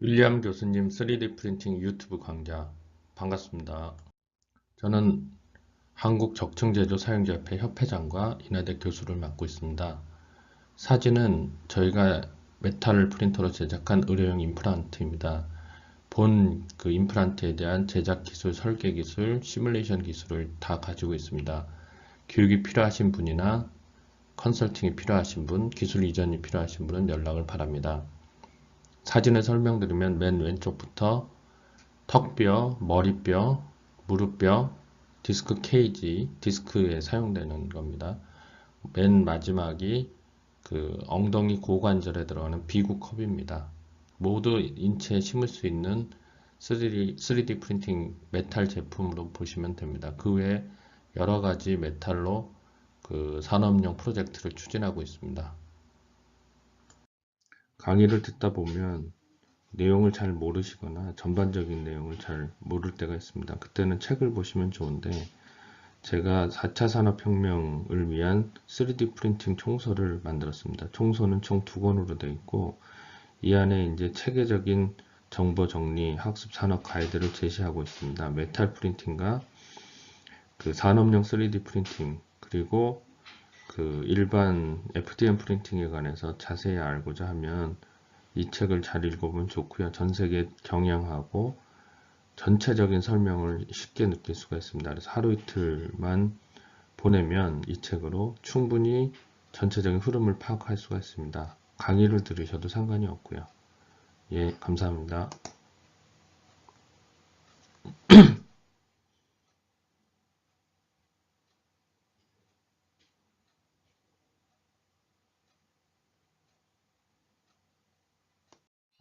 윌리엄 교수님 3D 프린팅 유튜브 강좌 반갑습니다. 저는 한국 적층제조 사용자협회 협회장과 인하대 교수를 맡고 있습니다. 사진은 저희가 메탈 프린터로 제작한 의료용 임플란트입니다. 본 그 임플란트에 대한 제작 기술, 설계 기술, 시뮬레이션 기술을 다 가지고 있습니다. 교육이 필요하신 분이나 컨설팅이 필요하신 분, 기술 이전이 필요하신 분은 연락을 바랍니다. 사진을 설명드리면 맨 왼쪽부터 턱뼈, 머리뼈, 무릎뼈, 디스크 케이지, 디스크에 사용되는 겁니다. 맨 마지막이 그 엉덩이 고관절에 들어가는 비구 컵입니다. 모두 인체에 심을 수 있는 3D, 3D 프린팅 메탈 제품으로 보시면 됩니다. 그 외에 여러 가지 메탈로 그 산업용 프로젝트를 추진하고 있습니다. 강의를 듣다 보면 내용을 잘 모르시거나 전반적인 내용을 잘 모를 때가 있습니다. 그때는 책을 보시면 좋은데 제가 4차 산업혁명을 위한 3D 프린팅 총서를 만들었습니다. 총서는 총 두 권으로 되어 있고 이 안에 이제 체계적인 정보 정리, 학습 산업 가이드를 제시하고 있습니다. 메탈 프린팅과 그 산업용 3D 프린팅 그리고 그 일반 FDM 프린팅에 관해서 자세히 알고자 하면 이 책을 잘 읽어보면 좋고요. 전 세계 경영하고 전체적인 설명을 쉽게 느낄 수가 있습니다. 그래서 하루 이틀만 보내면 이 책으로 충분히 전체적인 흐름을 파악할 수가 있습니다. 강의를 들으셔도 상관이 없고요. 예, 감사합니다.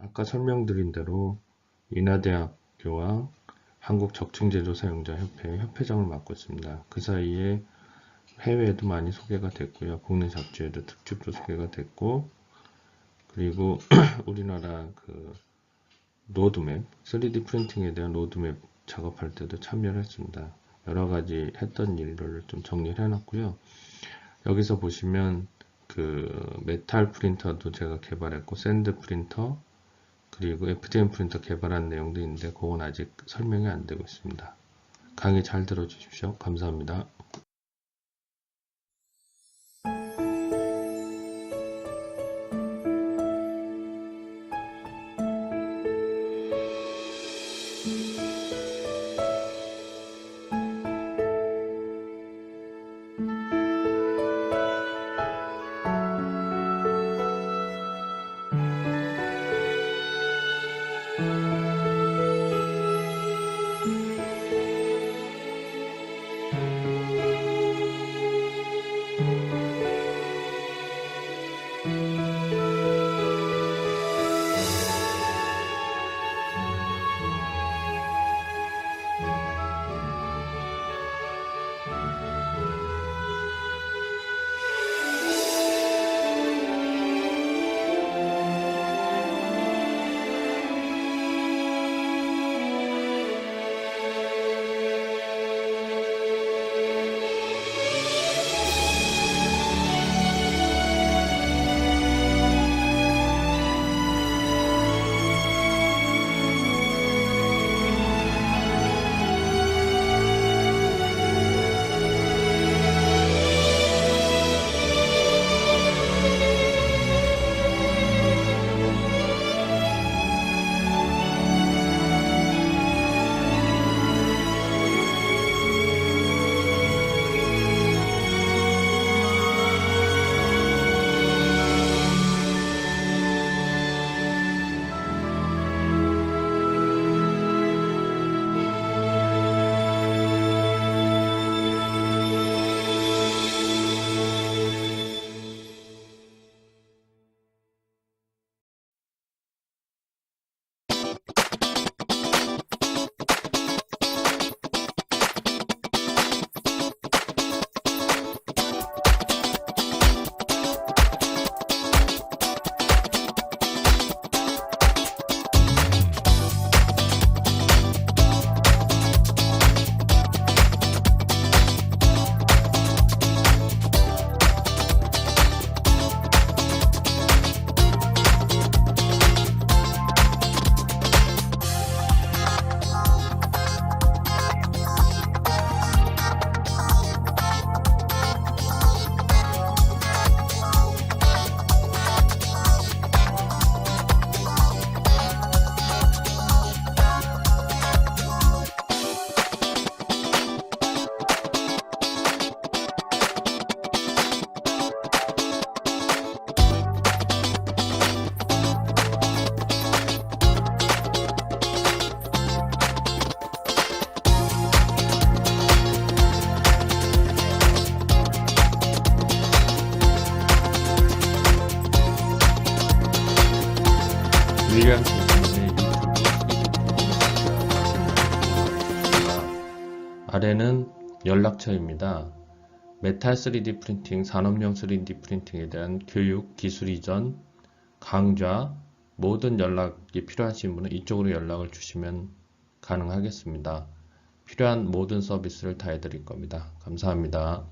아까 설명드린 대로 인하대학교와 한국적층제조사용자협회 협회장을 맡고 있습니다. 그 사이에 해외에도 많이 소개가 됐고요. 국내 잡지에도 특집도 소개가 됐고 그리고 우리나라 그 로드맵, 3D 프린팅에 대한 로드맵 작업할 때도 참여를 했습니다. 여러 가지 했던 일들을 좀 정리를 해놨고요. 여기서 보시면 그 메탈 프린터도 제가 개발했고 샌드 프린터 그리고 FDM 프린터 개발한 내용도 있는데 그건 아직 설명이 안 되고 있습니다. 강의 잘 들어주십시오. 감사합니다. 아래는 연락처입니다. 메탈 3D 프린팅, 산업용 3D 프린팅에 대한 교육, 기술 이전, 강좌, 모든 연락이 필요하신 분은 이쪽으로 연락을 주시면 가능하겠습니다. 필요한 모든 서비스를 다 해드릴 겁니다. 감사합니다.